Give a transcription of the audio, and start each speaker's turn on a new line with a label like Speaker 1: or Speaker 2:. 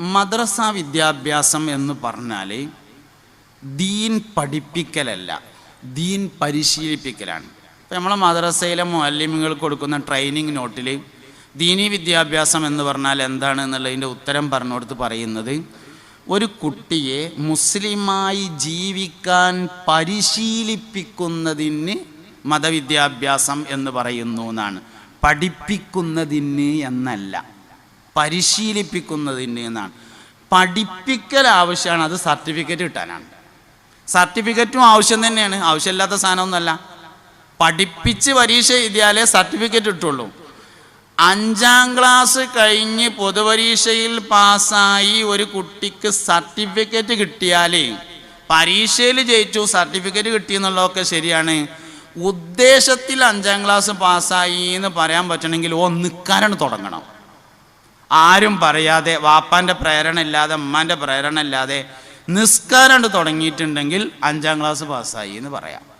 Speaker 1: മദ്രസ വിദ്യാഭ്യാസം എന്ന് പറഞ്ഞാൽ ദീൻ പഠിപ്പിക്കലല്ല ദീൻ പരിശീലിപ്പിക്കലാണ്. ഇപ്പം നമ്മളെ മദ്രസയിലെ മുഅല്ലിമുകൾ കൊടുക്കുന്ന ട്രെയിനിങ് നോട്ടിൽ ദീനി വിദ്യാഭ്യാസം എന്ന് പറഞ്ഞാൽ എന്താണ് എന്നുള്ളതിന്റെ ഉത്തരം പറഞ്ഞുകൊടുത്ത് പറയുന്നത് ഒരു കുട്ടിയെ മുസ്ലിമായി ജീവിക്കാൻ പരിശീലിപ്പിക്കുന്നതിന് മതവിദ്യാഭ്യാസം എന്ന് പറയുന്നു എന്നാണ്. പഠിപ്പിക്കുന്നതിന് എന്നല്ല. പരിശീലിപ്പിക്കുന്നതിന് എന്നാണ്. പഠിപ്പിക്കൽ ആവശ്യമാണ് അത് സർട്ടിഫിക്കറ്റ് കിട്ടാനാണ്. സർട്ടിഫിക്കറ്റും ആവശ്യം തന്നെയാണ് ആവശ്യമില്ലാത്ത സാധനമൊന്നുമല്ല. പഠിപ്പിച്ച് പരീക്ഷ എഴുതിയാലേ സർട്ടിഫിക്കറ്റ് കിട്ടുള്ളൂ. അഞ്ചാം ക്ലാസ് കഴിഞ്ഞ് പൊതുപരീക്ഷയിൽ പാസ്സായി ഒരു കുട്ടിക്ക് സർട്ടിഫിക്കറ്റ് കിട്ടിയാൽ പരീക്ഷയിൽ ജയിച്ചു സർട്ടിഫിക്കറ്റ് കിട്ടി എന്നുള്ളതൊക്കെ ശരിയാണ്. ഉദ്ദേശത്തിൽ അഞ്ചാം ക്ലാസ് പാസ്സായി എന്ന് പറയാൻ പറ്റണമെങ്കിൽ ഓ നിൽക്കാനാണ് തുടങ്ങണം. ആരും പറയാതെ വാപ്പാന്റെ പ്രേരണ ഇല്ലാതെ അമ്മാന്റെ പ്രേരണ ഇല്ലാതെ നിസ്കാരം തുടങ്ങിയിട്ടുണ്ടെങ്കിൽ അഞ്ചാം ക്ലാസ് പാസ്സായി എന്ന് പറയാം.